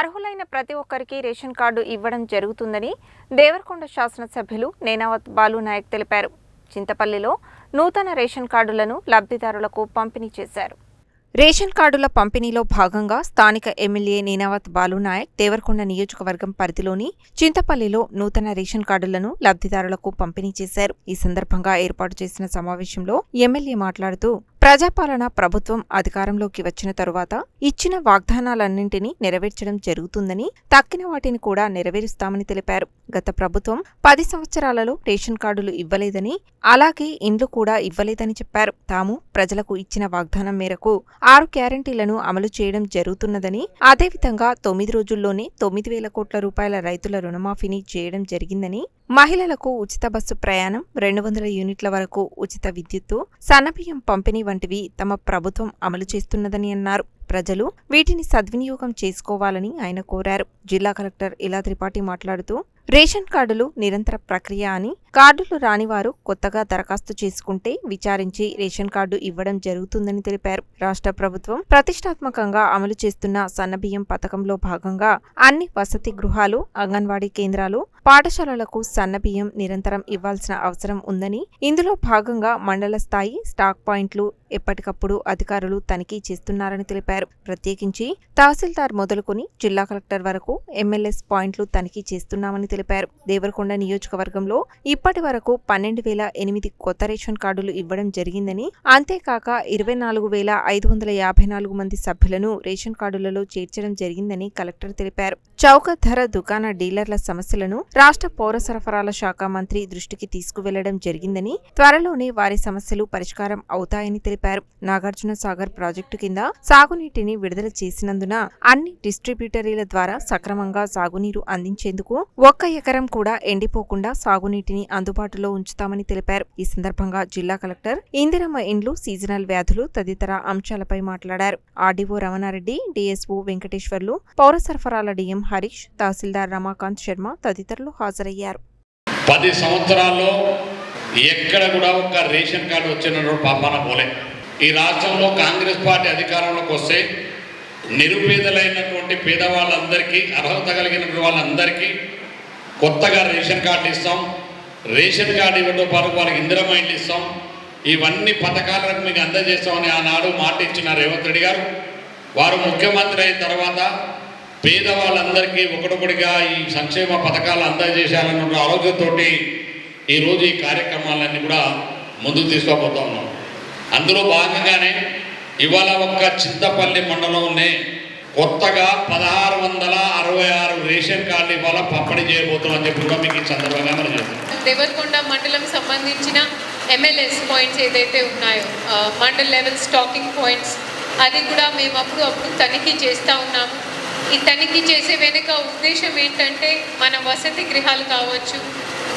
అర్హులైన ప్రతి ఒక్కరికి రేషన్ కార్డు ఇవ్వడం జరుగుతుందని దేవరకొండ శాసనసభ్యులు నేనావత్ బాలు నాయక్ తెలిపారు. చింతపల్లిలో నూతన రేషన్ కార్డులను లబ్ధిదారులకు పంపిణీ చేశారు. రేషన్ కార్డుల పంపిణీలో భాగంగా స్థానిక ఎమ్మెల్యే నేనావత్ బాలునాయక్ దేవరకొండ నియోజకవర్గం పరిధిలోని చింతపల్లిలో నూతన రేషన్ కార్డులను లబ్ధిదారులకు పంపిణీ చేశారు. ఈ సందర్భంగా ఏర్పాటు చేసిన సమావేశంలో ఎమ్మెల్యే మాట్లాడుతూ ప్రజాపాలన ప్రభుత్వం అధికారంలోకి వచ్చిన తరువాత ఇచ్చిన వాగ్దానాలన్నింటినీ నెరవేర్చడం జరుగుతుందని తక్కిన వాటిని కూడా నెరవేరుస్తామని తెలిపారు. గత ప్రభుత్వం పది సంవత్సరాలలో రేషన్ కార్డులు ఇవ్వలేదని అలాగే ఇండ్లు కూడా ఇవ్వలేదని చెప్పారు. తాము ప్రజలకు ఇచ్చిన వాగ్దానం మేరకు ఆరు గ్యారంటీలను అమలు చేయడం జరుగుతున్నదని అదేవిధంగా తొమ్మిది రోజుల్లోనే తొమ్మిది వేల కోట్ల రూపాయల రైతుల రుణమాఫీని చేయడం జరిగిందని మహిళలకు ఉచిత బస్సు ప్రయాణం రెండు వందల యూనిట్ల వరకు ఉచిత విద్యుత్తు సన్నబియ్యం పంపిణీ వంటివి తమ ప్రభుత్వం అమలు చేస్తున్నదని అన్నారు. ప్రజలు వీటిని సద్వినియోగం చేసుకోవాలని ఆయన కోరారు. జిల్లా కలెక్టర్ ఇలా త్రిపాఠి మాట్లాడుతూ రేషన్ కార్డులు నిరంతర ప్రక్రియ అని కార్డులు రానివారు కొత్తగా దరఖాస్తు చేసుకుంటే విచారించి రేషన్ కార్డు ఇవ్వడం జరుగుతుందని తెలిపారు. రాష్ట్ర ప్రభుత్వం ప్రతిష్టాత్మకంగా అమలు చేస్తున్న సన్నబియ్యం పథకంలో భాగంగా అన్ని వసతి గృహాలు అంగన్వాడీ కేంద్రాలు పాఠశాలలకు సన్నబియ్యం నిరంతరం ఇవ్వాల్సిన అవసరం ఉందని ఇందులో భాగంగా మండల స్థాయి స్టాక్ పాయింట్లు ఎప్పటికప్పుడు అధికారులు తనిఖీ చేస్తున్నారని తెలిపారు. ప్రత్యేకించి తహసీల్దార్ మొదలుకొని జిల్లా కలెక్టర్ వరకు ఎమ్మెల్యేస్ పాయింట్లు తనిఖీ చేస్తున్నామని తెలిపారు. దేవరకొండ నియోజకవర్గంలో ఇప్పటి వరకు పన్నెండు వేల ఎనిమిది కొత్త రేషన్ కార్డులు ఇవ్వడం జరిగిందని అంతేకాక ఇరవై నాలుగు వేల ఐదు వందల యాభై నాలుగు మంది సభ్యులను రేషన్ కార్డులలో చేర్చడం జరిగిందని కలెక్టర్ తెలిపారు. చౌక ధర దుకాణ డీలర్ల సమస్యలను రాష్ట్ర పౌర సరఫరాల శాఖ మంత్రి దృష్టికి తీసుకువెళ్ళడం జరిగిందని త్వరలోనే వారి సమస్యలు పరిష్కారం అవుతాయని తెలిపారు. నాగార్జున సాగర్ ప్రాజెక్టు కింద సాగునీటిని విడుదల చేసినందున అన్ని డిస్ట్రిబ్యూటరీల ద్వారా సక్రమంగా సాగునీరు అందించేందుకు ఒక్క ఎకరం కూడా ఎండిపోకుండా సాగునీటిని అందుబాటులో ఉంచుతామని తెలిపారు. ఈ సందర్భంగా జిల్లా కలెక్టర్ ఇందిరమ్మ ఇండ్లు సీజనల్ వ్యాధులు తదితర అంశాలపై మాట్లాడారు. ఆర్డీఓ రమణారెడ్డి డిఎస్ఓ వెంకటేశ్వర్లు పౌర సరఫరాల డిఎం హరీష్ తహసీల్దార్ రమాకాంత్ శర్మ తదితరులు హాజరయ్యారు. పది సంవత్సరాల్లో ఎక్కడ కూడా ఒక రేషన్ కార్డు వచ్చిన పాపాన పోలే. ఈ రాష్ట్రంలో కాంగ్రెస్ పార్టీ అధికారంలోకి వస్తే నిరుపేదలైనటువంటి పేదవాళ్ళందరికీ అర్హత కలిగినటువంటి వాళ్ళందరికీ కొత్తగా రేషన్ కార్డు ఇస్తాం. రేషన్ కార్డు ఇవ్వడంతో పాటు వాళ్ళకి ఇందిరమ్మ ఇండ్లు ఇస్తాం. ఇవన్నీ పథకాలను మీకు అందజేస్తామని ఆనాడు మాట ఇచ్చిన రేవంత్ రెడ్డి గారు. వారు ముఖ్యమంత్రి అయిన తర్వాత పేదవాళ్ళందరికీ ఒకటొకటిగా ఈ సంక్షేమ పథకాలు అందజేశాలన్న ఆలోచనతోటి ఈరోజు ఈ కార్యక్రమాలన్నీ కూడా ముందుకు తీసుకోబోతా ఉన్నాం. అందులో భాగంగానే ఇవాళ ఒక్క చింతపల్లి మండలంనే కొత్తగా పదహారు వందల అరవై ఆరు రేషన్ కార్డు ఇవాళ పంపిణీ చేయబోతున్నాం చెప్పి కూడా మీకు ఈ సందర్భంగా మనం చెప్తాం దేవరకొండ మండలం సంబంధించిన ఎంఎల్ఎస్ పాయింట్స్ ఏదైతే ఉన్నాయో మండల్ లెవెల్ స్టాకింగ్ పాయింట్స్ అది కూడా మేము అప్పుడు అప్పుడు తనిఖీ చేస్తూ ఉన్నాము. ఈ తనిఖీ చేసే వెనుక ఉద్దేశం ఏంటంటే మన వసతి గృహాలు కావచ్చు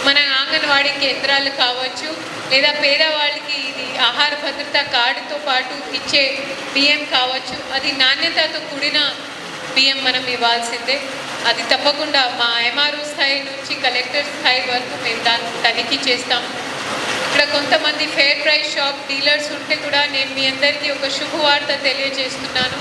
మన అంగన్వాడీ కేంద్రాలు కావచ్చు లేదా పేదవాళ్ళకి ఆహార భద్రత కార్డుతో పాటు ఇచ్చే బియ్యం కావచ్చు అది నాణ్యతతో కూడిన బియ్యం మనం ఇవ్వాల్సిందే. అది తప్పకుండా మా ఎంఆర్ఓ స్థాయి నుంచి కలెక్టర్ స్థాయి వరకు మేము దాన్ని తనిఖీ చేస్తాం ఇక్కడ కొంతమంది ఫేర్ ప్రైస్ షాప్ డీలర్స్ ఉంటే కూడా నేను మీ అందరికీ ఒక శుభవార్త తెలియజేస్తున్నాను.